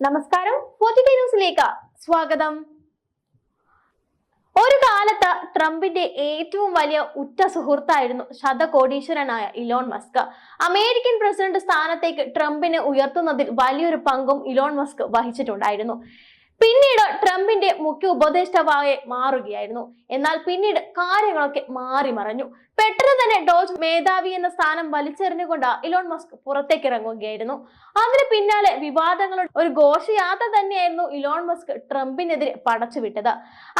നമസ്കാരം. ന്യൂസിലേക്ക് സ്വാഗതം. ഒരു കാലത്ത് ട്രംപിന്റെ ഏറ്റവും വലിയ ഉറ്റ സുഹൃത്തായിരുന്നു ശതകോടീശ്വരനായ ഇലോൺ മസ്ക്. അമേരിക്കൻ പ്രസിഡന്റ് സ്ഥാനത്തേക്ക് ട്രംപിനെ ഉയർത്തുന്നതിൽ വലിയൊരു പങ്കും ഇലോൺ മസ്ക് വഹിച്ചിട്ടുണ്ടായിരുന്നു. പിന്നീട് ട്രംപിന്റെ മുഖ്യ ഉപദേഷ്ടാവായി മാറുകയായിരുന്നു. എന്നാൽ പിന്നീട് കാര്യങ്ങളൊക്കെ മാറി മറഞ്ഞു. പെട്ടെന്ന് തന്നെ ഡോജ് മേധാവി എന്ന സ്ഥാനം വലിച്ചെറിഞ്ഞുകൊണ്ട് ഇലോൺ മസ്ക് പുറത്തേക്ക് ഇറങ്ങുകയായിരുന്നു അതിന് പിന്നാലെ വിവാദങ്ങളുടെ ഒരു ഘോഷയാത്ര തന്നെയായിരുന്നു ഇലോൺ മസ്ക് ട്രംപിനെതിരെ പടച്ചുവിട്ടത്.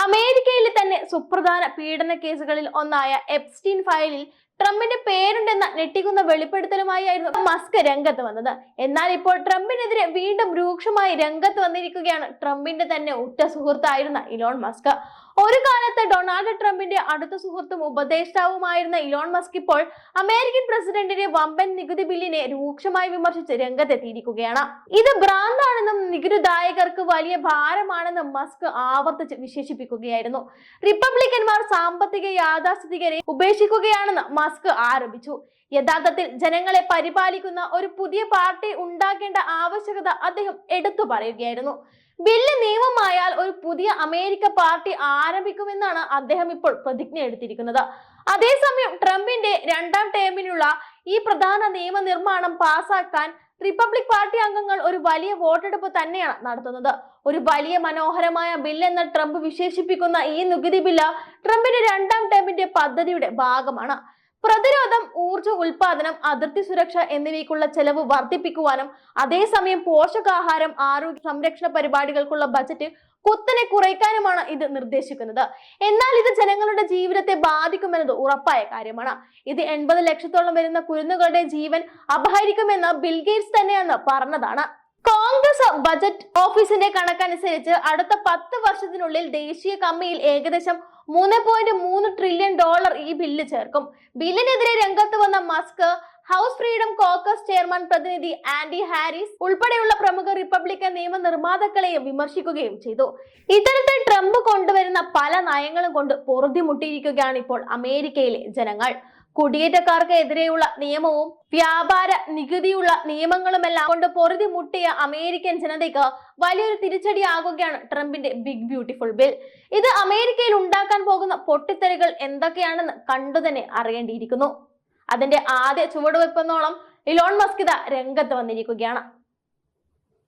അമേരിക്കയിലെ തന്നെ സുപ്രധാന പീഡന കേസുകളിൽ ഒന്നായ എപ്സ്റ്റീൻ ഫയലിൽ ട്രംപിന്റെ പേരുണ്ടെന്ന ഞെട്ടിക്കുന്ന വെളിപ്പെടുത്തലുമായിരുന്നു മസ്ക് രംഗത്ത് വന്നത്. എന്നാൽ ഇപ്പോൾ ട്രംപിനെതിരെ വീണ്ടും രൂക്ഷമായി രംഗത്ത് വന്നിരിക്കുകയാണ് ട്രംപിന്റെ തന്നെ ഉറ്റ സുഹൃത്തായിരുന്ന ഇലോൺ മസ്ക്. ഒരു കാലത്ത് ഡൊണാൾഡ് ട്രംപിന്റെ അടുത്ത സുഹൃത്തും ഉപദേഷ്ടാവുമായിരുന്ന ഇലോൺ മസ്ക് ഇപ്പോൾ അമേരിക്കൻ പ്രസിഡന്റിന്റെ വമ്പൻ നികുതി ബില്ലിനെ രൂക്ഷമായി വിമർശിച്ച് രംഗത്തെത്തിയിരിക്കുകയാണ്. ഇത് ഭ്രാന്താണെന്നും നികുതിദായകർക്ക് വലിയ ഭാരമാണെന്നും മസ്ക് ആവർത്തിച്ച് വിശേഷിപ്പിക്കുകയായിരുന്നു. റിപ്പബ്ലിക്കന്മാർ സാമ്പത്തിക യാഥാസ്ഥിതികരെ ഉപേക്ഷിക്കുകയാണെന്ന് മസ്ക് ആരോപിച്ചു. യഥാർത്ഥത്തിൽ ജനങ്ങളെ പരിപാലിക്കുന്ന ഒരു പുതിയ പാർട്ടി ഉണ്ടാക്കേണ്ട ആവശ്യകത അദ്ദേഹം എടുത്തു പറയുകയായിരുന്നു. ബില്ല് പുതിയ അമേരിക്ക പാർട്ടി ആരംഭിക്കുമെന്നാണ് അദ്ദേഹം ഇപ്പോൾ പ്രതിജ്ഞ എടുത്തിരിക്കുന്നത്. അതേസമയം ട്രംപിന്റെ രണ്ടാം ടേമിനുള്ള ഈ പ്രധാന നിയമനിർമ്മാണം പാസാക്കാൻ റിപ്പബ്ലിക് പാർട്ടി അംഗങ്ങൾ ഒരു വലിയ വോട്ടെടുപ്പ് തന്നെയാണ് നടത്തുന്നത്. ഒരു വലിയ മനോഹരമായ ബില്ലെന്ന് ട്രംപ് വിശേഷിപ്പിക്കുന്ന ഈ നികുതി ബില്ല് ട്രംപിന്റെ രണ്ടാം ടേമിന്റെ പദ്ധതിയുടെ ഭാഗമാണ്. പ്രതിരോധം ഊർജ ഉൽപാദനം അതിർത്തി സുരക്ഷ എന്നിവയ്ക്കുള്ള ചെലവ് വർദ്ധിപ്പിക്കുവാനും അതേസമയം പോഷകാഹാരം ആരോഗ്യ സംരക്ഷണ പരിപാടികൾക്കുള്ള ബജറ്റ് കുത്തനെ കുറയ്ക്കാനുമാണ് ഇത് നിർദ്ദേശിക്കുന്നത്. എന്നാൽ ഇത് ജനങ്ങളുടെ ജീവിതത്തെ ബാധിക്കുമെന്നത് ഉറപ്പായ കാര്യമാണ്. ഇത് എൺപത് ലക്ഷത്തോളം വരുന്ന കുരുന്നുകളുടെ ജീവൻ അപഹരിക്കുമെന്ന് ബിൽഗേറ്റ്സ് തന്നെയാണ് പറഞ്ഞതാണ്. കോൺഗ്രസ് ബജറ്റ് ഓഫീസിന്റെ കണക്കനുസരിച്ച് അടുത്ത പത്ത് വർഷത്തിനുള്ളിൽ ദേശീയ കമ്മിയിൽ ഏകദേശം മൂന്ന് പോയിന്റ് മൂന്ന് ട്രില്യൺ ഡോളർ ഈ ബില്ല് ചേർക്കും. ബില്ലിനെതിരെ രംഗത്ത് വന്ന Musk House Freedom Caucus chairman പ്രതിനിധി ആൻഡി ഹാരിസ് ഉൾപ്പെടെയുള്ള പ്രമുഖ റിപ്പബ്ലിക്കൻ നിയമ നിർമ്മാതാക്കളെയും വിമർശിക്കുകയും ചെയ്തു. ഇത്തരത്തിൽ ട്രംപ് കൊണ്ടുവരുന്ന പല നയങ്ങളും കൊണ്ട് പൊറുതിമുട്ടിയിരിക്കുകയാണ് ഇപ്പോൾ അമേരിക്കയിലെ ജനങ്ങൾ. കുടിയേറ്റക്കാർക്ക് എതിരെയുള്ള നിയമവും വ്യാപാര നികുതിയുള്ള നിയമങ്ങളുമെല്ലാം കൊണ്ട് പൊറുതി മുട്ടിയ അമേരിക്കൻ ജനതയ്ക്ക് വലിയൊരു തിരിച്ചടിയാകുകയാണ് ട്രംപിന്റെ ബിഗ് ബ്യൂട്ടിഫുൾ ബിൽ. ഇത് അമേരിക്കയിൽ ഉണ്ടാക്കാൻ പോകുന്ന പൊട്ടിത്തെറികൾ എന്തൊക്കെയാണെന്ന് കണ്ടുതന്നെ അറിയേണ്ടിയിരിക്കുന്നു. അതിന്റെ ആദ്യ ചുവടുവെപ്പെന്നോളം ഇലോൺ മസ്കിത രംഗത്ത് വന്നിരിക്കുകയാണ്.